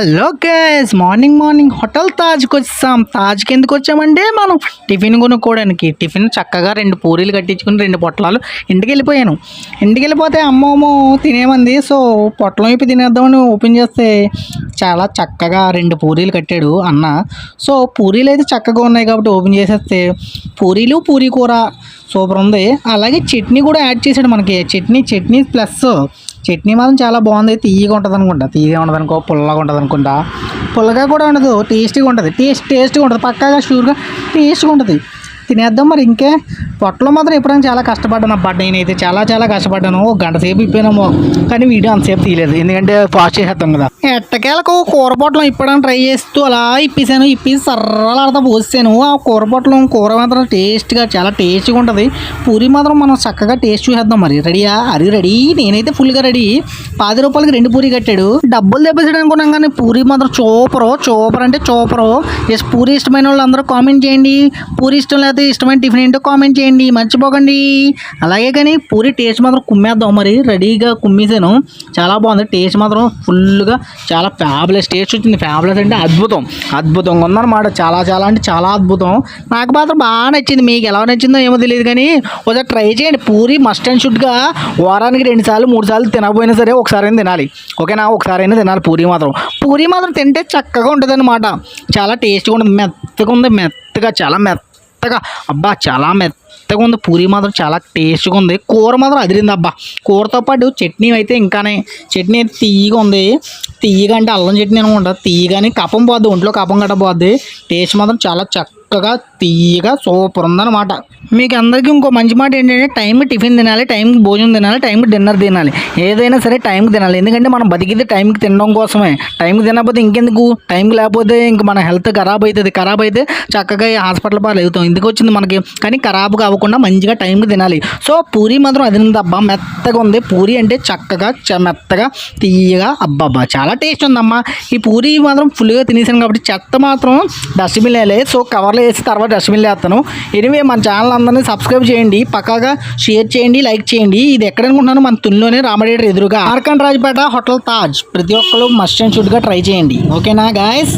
Hello guys morning morning hotel తాజ్కి వచ్చాం తాజ్కి ఎందుకు వచ్చామంటే మనం టిఫిన్ కొనుక్కోవడానికి. టిఫిన్ చక్కగా రెండు పూరీలు కట్టించుకుని రెండు పొట్లాలు ఇంటికి వెళ్ళిపోయాను. ఇంటికి వెళ్ళిపోతే అమ్మమ్మో తినేమంది. సో పొట్లం వైపు తినేద్దామని ఓపెన్ చేస్తే చాలా చక్కగా రెండు పూరీలు కట్టాడు అన్న. సో పూరీలు అయితే చక్కగా ఉన్నాయి కాబట్టి ఓపెన్ చేసేస్తే పూరీలు పూరీ కూర సూపర్ ఉంది. అలాగే చట్నీ కూడా యాడ్ చేశాడు మనకి. చట్నీ చట్నీ ప్లస్ చట్నీ మాత్రం చాలా బాగుంది. తీయగా ఉంటుంది అనుకుంటా. తీయగా ఉండదు అనుకో పుల్లగా ఉంటుంది అనుకుంటా. పుల్లగా కూడా ఉండదు. టేస్టీగా ఉంటుంది. టేస్ట్ టేస్ట్గా ఉంటుంది. పక్కాగా షూర్గా టేస్ట్గా ఉంటుంది. తినేద్దాం మరి ఇంకే. పొట్టలో మాత్రం ఎప్పుడైనా చాలా కష్టపడ్డాను. అబ్బా నేనైతే చాలా చాలా కష్టపడ్డాను. ఒక గంట సేపు ఇప్పానేమో. కానీ వీడియో అంతసేపు తీయలేదు. ఎందుకంటే ఫాస్ట్ చేసేద్దాం కదా. ఎట్టకేలకు కూర పొట్టలం ఇప్పడానికి ట్రై చేస్తూ అలా ఇప్పేసాను ఇప్పేసి సర్రలాడతా పోసాను ఆ కూర పొట్టలం కూర మాత్రం టేస్ట్గా చాలా టేస్ట్గా ఉంటుంది. పూరి మాత్రం మనం చక్కగా టేస్ట్ చూసేద్దాం మరి. రెడీయా? అది రెడీ. నేనైతే ఫుల్గా రెడీ. పది రూపాయలకి రెండు పూరి కట్టాడు. డబ్బులు తెప్పేసాడు అనుకున్నాం కానీ పూరి మాత్రం చూపరు చూపర్ అంటే చూపరు. ఎస్ పూరి ఇష్టమైన వాళ్ళు అందరూ కామెంట్ చేయండి. పూరి ఇష్టం లేకపోతే ఇష్టమైన టిఫిన్ ఏంటో కామెంట్ చేయండి. మర్చిపోకండి. అలాగే కానీ పూరి టేస్ట్ మాత్రం కుమ్మేద్దాం మరి. రెడీగా కుమ్మేసాను. చాలా బాగుంది. టేస్ట్ మాత్రం ఫుల్గా చాలా ఫ్యాబులస్ టేస్ట్ వచ్చింది. ఫ్యాబులస్ అంటే అద్భుతం. అద్భుతంగా ఉందన్నమాట. చాలా చాలా అంటే చాలా అద్భుతం. నాకు మాత్రం బాగా నచ్చింది. మీకు ఎలా నచ్చిందో ఏమో తెలియదు కానీ ఒకసారి ట్రై చేయండి. పూరి మస్ట్ అండ్ షుడ్గా వారానికి రెండు సార్లు మూడు సార్లు తినకపోయినా సరే ఒకసారి అయినా తినాలి. ఓకేనా? ఒకసారి అయినా తినాలి పూరి మాత్రం. పూరి మాత్రం తింటే చక్కగా ఉంటుంది చాలా టేస్ట్గా ఉంటుంది. మెత్తగా ఉంది. మెత్తగా చాలా మెత్త మెత్తగా. అబ్బా చాలా మెత్తగా ఉంది. పూరి మాత్రం చాలా టేస్ట్గా ఉంది. కూర మాత్రం అదిరింది అబ్బా. కూరతో పాటు చట్నీ అయితే ఇంకానే. చట్నీ అయితే తీయగా ఉంది. తీయగా అంటే అల్లం చట్నీ అనుకుంటా. తీయగానే కపం పోద్ది. ఒంట్లో కపం గట్ట పోద్ది టేస్ట్ మాత్రం చాలా చక్క చక్కగా తీయగా సూపర్ ఉందన్నమాట. మీకు అందరికీ ఇంకో మంచి మాట ఏంటంటే టైంకి టిఫిన్ తినాలి టైంకి భోజనం తినాలి టైంకి డిన్నర్ తినాలి. ఏదైనా సరే టైంకి తినాలి. ఎందుకంటే మనం బతికింది టైంకి తినడం కోసమే. టైంకి తినకపోతే ఇంకెందుకు? టైంకి లేకపోతే ఇంక మన హెల్త్ ఖరాబ్ అవుతుంది ఖరాబ్ అయితే చక్కగా హాస్పిటల్ పాలు అవుతాం ఎందుకు వచ్చింది మనకి. కానీ ఖరాబ్ కాకుండా మంచిగా టైంకి తినాలి. సో పూరి మాత్రం అది ఉంది అబ్బా మెత్తగా ఉంది. పూరి అంటే చక్కగా చ- మెత్తగా తీయగా అబ్బాబ్బా. చాలా టేస్ట్ ఉందమ్మా. ఈ పూరి మాత్రం ఫుల్గా తినేసాను కాబట్టి చెత్త మాత్రం డస్ట్బిన్ వేయాలి సో కవర్లో వేసి తర్వాత డస్ట్బిన్ వేస్తాను. ఎనివే మన ఛానల్ అందరినీ సబ్స్క్రైబ్ చేయండి. పక్కాగా షేర్ చేయండి లైక్ చేయండి. ఇది ఎక్కడ అనుకుంటున్నాను మన తుల్లోనే రామడేటర్ ఎదురుగా. ఆర్కన్ రాజపేట హోటల్ తాజ్. ప్రతి ఒక్కరు మస్ట్ అండ్ షుడ్గా ట్రై చేయండి. ఓకేనా గాయస్